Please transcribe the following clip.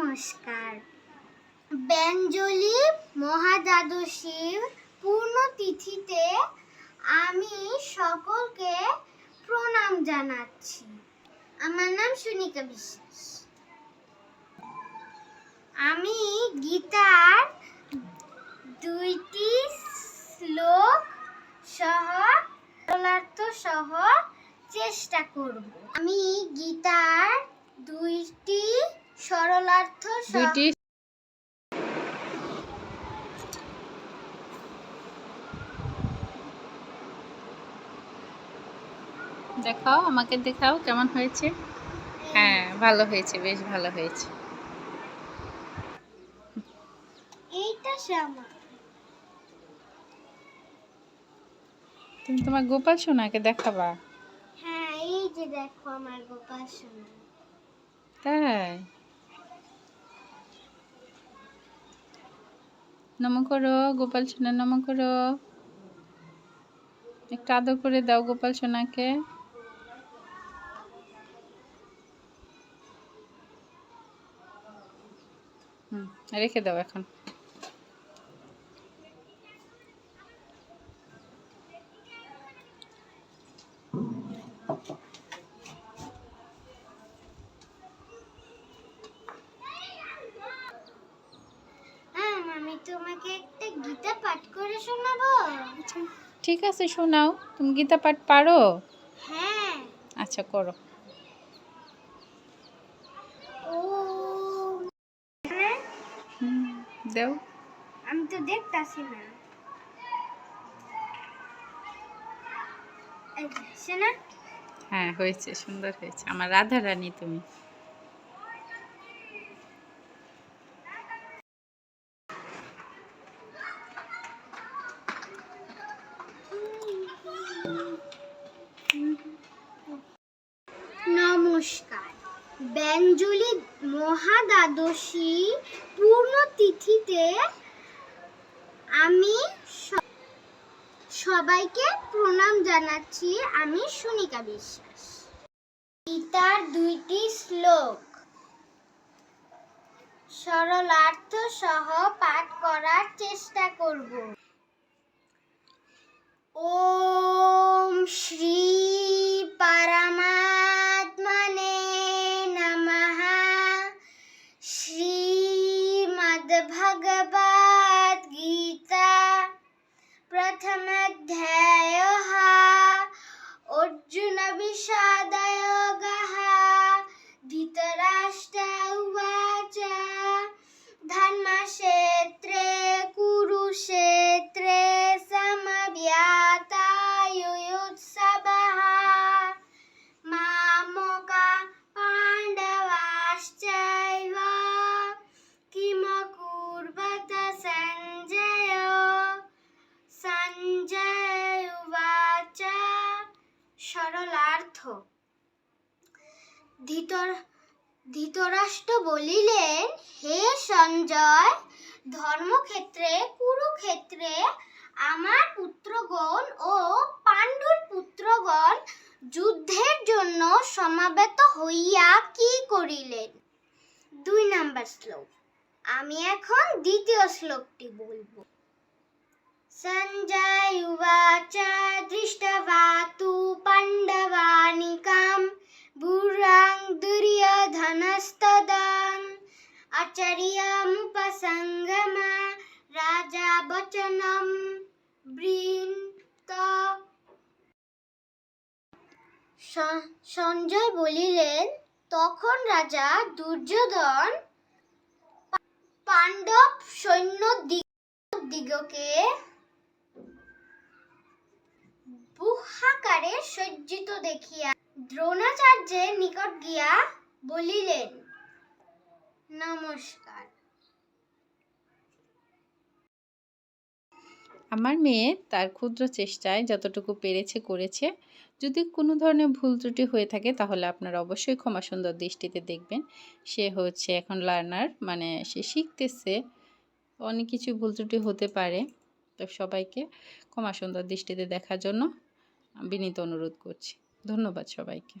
নমস্কার। ব্যঞ্জলি মহাদ্বাদশীর পূর্ণতিথিতে আমি সকলকে প্রণাম জানাচ্ছি। আমার নাম সুনিকা বিশ্বাস। আমি গীতার দুইটি শ্লোক সহ সরলার্থ সহ চেষ্টা করব। আমি গীতার দুইটি সরলার্থ দুইটি দেখাও আমাকে দেখাও কেমন হয়েছে? হ্যাঁ ভালো হয়েছে বেশ ভালো হয়েছে। এইটা শ্যামা। তুমি তোমার গোপাল সোনাকে দেখাবা? হ্যাঁ এই যে দেখো আমার গোপাল সোনা। তাই? নম করো গোপাল সোনা নম করো একটু আদর করে দাও গোপাল সোনাকে। রেখে দাও এখন। আমি তোমাকে একটা গীতা পাঠ করে শোনাবো? ঠিক আছে শোনাও। তুমি গীতা পাঠ পারো? হ্যাঁ। আচ্ছা করো। দেও। আমি তো দেখতাছি না। হ্যাঁ হয়েছে সুন্দর হয়েছে। আমার রাধা রানী তুমি। নমস্কার। ব্যঞ্জলি মহাদ্বাদশী পূর্ণতিথিতে আমি সবাইকে প্রণাম জানাচ্ছি, আমি সুনিকা বিশ্বাস। গীতার দুইটি শ্লোক। সরলার্থ সহ পাঠ করার চেষ্টা করব। ওম শ্রী Bhagavad সরলার্থ ধৃতর ধৃতরাষ্ট্র বলিলেন হে সঞ্জয় ধর্মক্ষেত্রে কুরুক্ষেত্রে আমার পুত্রগণ ও পাণ্ডুর পুত্রগণ যুদ্ধের জন্য সমাবেত হইয়া কি করিলেন দুই নাম্বার শ্লোক আমি এখন দ্বিতীয় শ্লোকটি বলবো सञ्जय उवाच दृष्ट्वा तु पाण्डवानिकां वचनं বৃন্ত সঞ্জয় বলিলেন তখন রাজা দুর্যোধন পাণ্ডব সৈন্য দিগকে বুহাকারে সজ্জিত দেখিয়া দ্রোণাচার্যের নিকট গিয়া বলিলেন নমস্কার আমার মেয়ে তার ক্ষুদ্র চেষ্টায় যতটুকু পেরেছে, করেছে। যদি কোনো ধরনের ভুল ত্রুটি হয়ে থাকে, তাহলে আপনারা অবশ্যই ক্ষমা সুন্দর দৃষ্টিতে দেখবেন। সে হচ্ছে এখন লার্নার মানে সে শিখতেছে, অনেক কিছু ভুল ত্রুটি হতে পারে। তো সবাইকে ক্ষমা সুন্দর দৃষ্টিতে দেখার জন্য বিনীত অনুরোধ করছি। ধন্যবাদ সবাইকে।